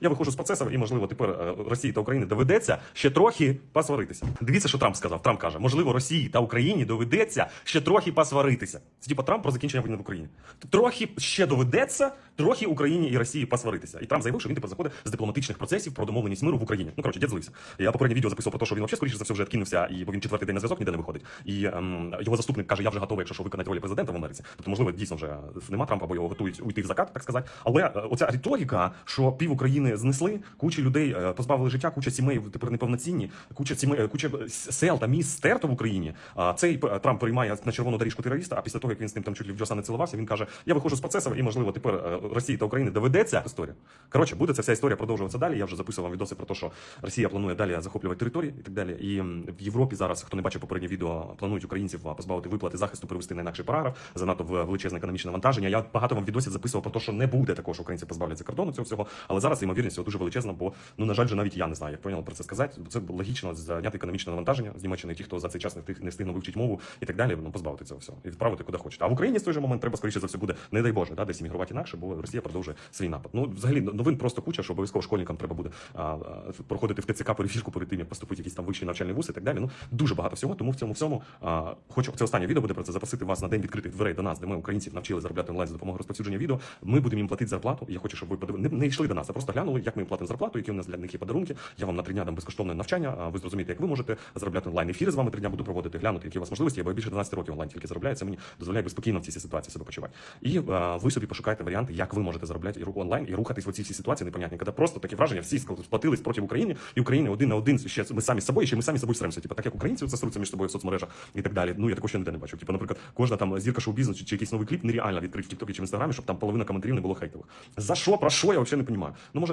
Я виходжу з процесу, і можливо тепер е, Росії та Україні доведеться ще трохи посваритися. Дивіться, що Трамп сказав. Трамп каже, можливо, Росії та Україні доведеться ще трохи посваритися. Це типа Трамп про закінчення війни в Україні. Трохи ще доведеться, трохи Україні і Росії посваритися. І Трамп заявив, що він тепер заходить з дипломатичних процесів про домовленість миру в Україні. Ну коротше, дід злився. Я попереднє відео записував про те, що він взагалі скоріше за все вже відкинувся, і бо він четвертий день на зв'язок ніде не виходить. І ем, його заступник каже, я вже готовий, якщо що виконати роль президента в Америці. Тобто, можливо, дійсно вже нема Трампа, бо його готують уйти в закат, так сказати. Але е, оця риторика, що пів України знесли, куча людей е, позбавили життя, куча сімей тепер неповноцінні, куча сімей, е, куча сел та міст стерто в Україні. А цей е, Трамп приймає на червону доріжку терориста. А після того, як він з ним там чуть ли в Джоса не цілувався, він каже: Я виходжу з процесу, і можливо тепер Росії та Україні доведеться історія. Коротше, буде ця вся історія продовжуватися далі. Я вже записував відоси про те, що Росія планує далі захоплювати території і так далі. І в Європі зараз, хто не бачив попереднє відео, планують українців позбавити виплати захисту, перевести на інакший параграф, занадто величезне економічне навантаження. Я багато вам відосів записував про те, що не буде такого, що українці позбавляться кордону цього всього. Але зараз ймовірність дуже величезна, бо ну на жаль, же навіть я не знаю, як правильно про це сказати. Бо це логічно зняти економічне навантаження з Німеччини, ті, хто за цей час не встиг не встигне вивчити мову і так далі. Ну позбавити цього всього і відправити куди хочете. А в Україні в той же момент треба скоріше за все буде, не дай Боже, да, десь іммігрувати інакше, бо Росія продовжує свій напад. Ну взагалі новин просто куча, що обов'язково школьникам треба буде а, а, проходити в ТЦК перевірку перед тим, як поступити в якийсь там вищий навчальний вуз і так далі. Ну дуже багато всього. Тому в цьому всьому а, хочу це останнє відео буде про це запросити вас на день відкритих дверей до нас, де ми українців навчили заробляти онлайн за допомогою розповсюдження відео. Ми будемо їм платити зарплату. Я хочу, щоб ви подивили. Не, не йшли до нас, а просто глянули, як ми їм платимо зарплату, які у нас для них є подарунки. Я вам на три дня дам безкоштовне навчання. Ви зрозумієте, як ви можете заробляти онлайн ефіри з вами три дня буду проводити, глянути, які у вас можливості. Бо я більше 12 років онлайн тільки заробляю. Це мені дозволяє би спокійно в цій ситуації себе почувати. І а, ви собі пошукаєте варіанти, як ви можете заробляти і ру- онлайн і рухатись в оці всі ситуації непонятні. Коли просто такі враження, всі сплатились проти України, і України один на один ще ми самі з собою, ще ми самі з собою сремося. Типу, так як українці це між собою в соцмережах і так далі. Ну я такого ще ніде не бачив. Типу, наприклад, кожна там зірка шоу-бізнесу чи, якийсь новий кліп нереально відкрити в Тіктокі чи в інстаграмі, щоб там половина коментарів не було хейтових. За що, про що я взагалі не розумію. Ну може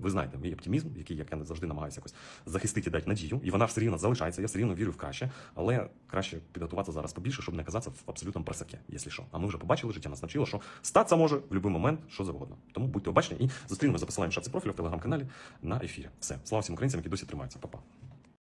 Ви знаєте, мій оптимізм, який як я завжди намагаюся якось захистити дати надію, і вона все рівно залишається. Я все рівно вірю в краще, але краще підготуватися зараз побільше, щоб не казатися в абсолютному просаке, якщо що. А ми вже побачили, життя нас навчило, що статися може в будь-який момент, що завгодно. Тому будьте обачні і зустрінемося за посиланням шапці профілю в телеграм-каналі на ефірі. Все, слава всім українцям, які досі тримаються. Па-па.